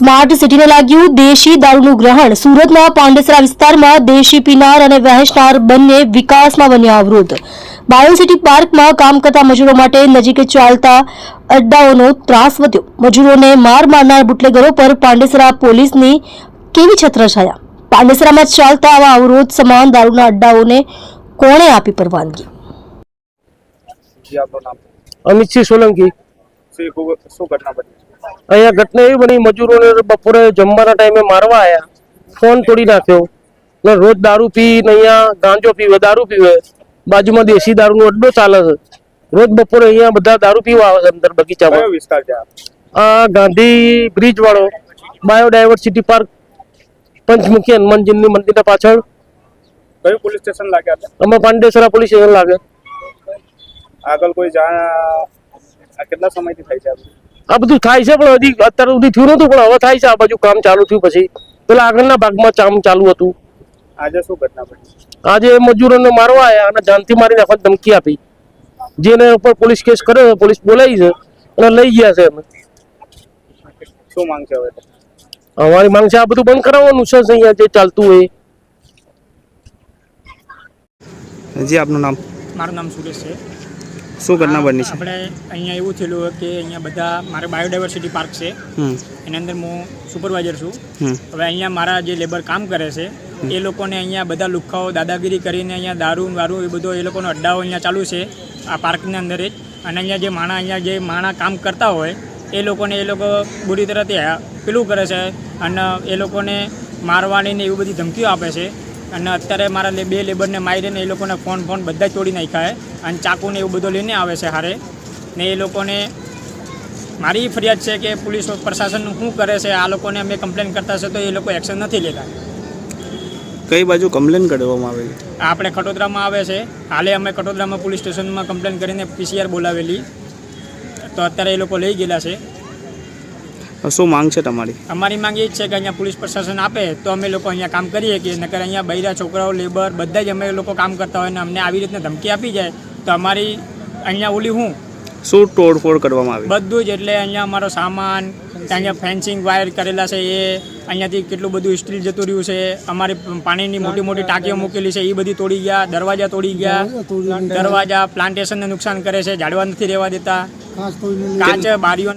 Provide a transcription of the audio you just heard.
Smart સિટીને લાગ્યું દેશી દારૂનું ગ્રહણ. સુરતના પાંડેસરા વિસ્તારમાં દેશી પીનાર અને વહેંચનાર બંને વિકાસમાં બન્યા અવરોધ. બાયોસિટી પાર્કમાં કામ કરતા મજૂરો માટે નજીકે ચાલતા અડ્ડાઓનો ત્રાસ વધ્યો. મજૂરોને માર મારનાર બુટલેગરો પર પાંડેસરા પોલીસની કેવી છત્રછાયા? પાંડેસરામાં ચાલતા આવા અવરોધ સમાન દારૂના અડ્ડાઓને કોણે આપી પરવાનગી? અમિતસિંહ સોલંકી. શું ઘટના બની? અહીંયા ઘટના એવી બની મજૂરોને બપોરે જમવાના ટાઈમે મારવા આવ્યા ફોન તોડી નાખ્યો. ને રોજ દારૂ પી ને અહીંયા ગાંજો પીવે દારૂ પીવે. બાજુમાં દેશી દારૂનો અડ્ડો ચાલે છે. રોજ બપોરે અહીંયા બધા દારૂ પીવા આવે છે અંદર બગીચામાં. વિસ્તાર આ? ગાંધી બ્રિજ વાળો બાયોડાયવર્સિટી પાર્ક પંચમુખી હનુમાનજીની મંદિરના પાછળ. કયું પોલીસ સ્ટેશન લાગ્યા હતા? અમે પાંડેસરા પોલીસ સ્ટેશન લાગે. આગળ કોઈ જાણ કેટલા સમયથી થાય છે આ બધું? થાય છે પણ હજી અત્યાર સુધી થયું નતું પણ હવે થાય છે. આ બાજુ કામ ચાલુ થયું પછી. પેલા આગળના ભાગમાં કામ ચાલુ હતું. આજે શું ઘટના આજે મજૂરોને મારવા આવ્યા અને જાનથી મારી નાખવાની ધમકી આપી. જેને ઉપર પોલીસ કેસ કર્યો છે, પોલીસ બોલાવી છે અને લઈ ગયા છે અમે શું માંગ છે હવે? અમારી માંગ છે આ બધું બંધ કરાવવાનું છે અહીંયા જે ચાલતું હોય. જી આપનું નામ? મારું નામ સુરેશ છે. શું ઘટના બની છે? આપણે અહીંયા એવું થયેલું કે અહીંયા બધા મારે બાયોડાયવર્સિટી પાર્ક છે. એની અંદર હું સુપરવાઇઝર છું. હવે અહીંયા મારા જે લેબર કામ કરે છે એ લોકોને અહીંયા બધા લુખાઓ દાદાગીરી કરીને અહીંયા દારૂ વારૂ એ બધો એ લોકોનો અડ્ડાઓ અહીંયા ચાલુ છે આ પાર્કની અંદર જ. અને અહીંયા જે માણા અહીંયા જે માણા કામ કરતા હોય એ લોકોને એ લોકો બુરી તરહથી પેલું કરે છે. અને એ લોકોને મારવાની ને એવી બધી ધમકીઓ આપે છે. અને અત્યારે મારા બે લેબરને મારીને એ લોકોને ફોન ફોન બધા તોડી નાખ્યા છે અને ચાકુને એવું બધું લઈને આવે છે હારે. ને એ લોકોને મારી ફરિયાદ છે કે પોલીસ પ્રશાસન શું કરે છે આ લોકોને અમે કમ્પ્લેન કરતા છે તો એ લોકો એક્શન નથી લેતા. કઈ બાજુ કમ્પ્લેન કરવામાં આવેલી? આપણે કટોદરામાં આવે છે. હાલે અમે કટોદરામાં પોલીસ સ્ટેશનમાં કમ્પ્લેન કરીને પીસીઆર બોલાવેલી. તો અત્યારે એ લોકો લઈ ગયેલા છે. શું માંગ છે તમારી? અમારી માંગ એ જ છે કે અહીંયા પોલીસ પ્રશાસન આપે તો અમે લોકો અહીંયા કામ કરીએ કે નકર અહીંયા બૈરા છોકરાઓ લેબર બધા જ અમે લોકો કામ કરતા હોય ને અમને આવી રીતના ધમકી આપી જાય તો અમારી અહીંયા ઓલી હું? શું તોડફોડ કરવામાં આવી? બધું જ એટલે અહીંયા અમારો સામાન અહીંયા ફેન્સિંગ વાયર કરેલા છે એ અહીંયાથી કેટલું બધું સ્ટીલ જતું રહ્યું છે અમારી પાણીની મોટી મોટી ટાંકીઓ મૂકેલી છે એ બધી તોડી ગયા દરવાજા તોડી ગયા દરવાજા પ્લાન્ટેશનને નુકસાન કરે છે ઝાડવા નથી રહેવા દેતા. કાચ બારીઓ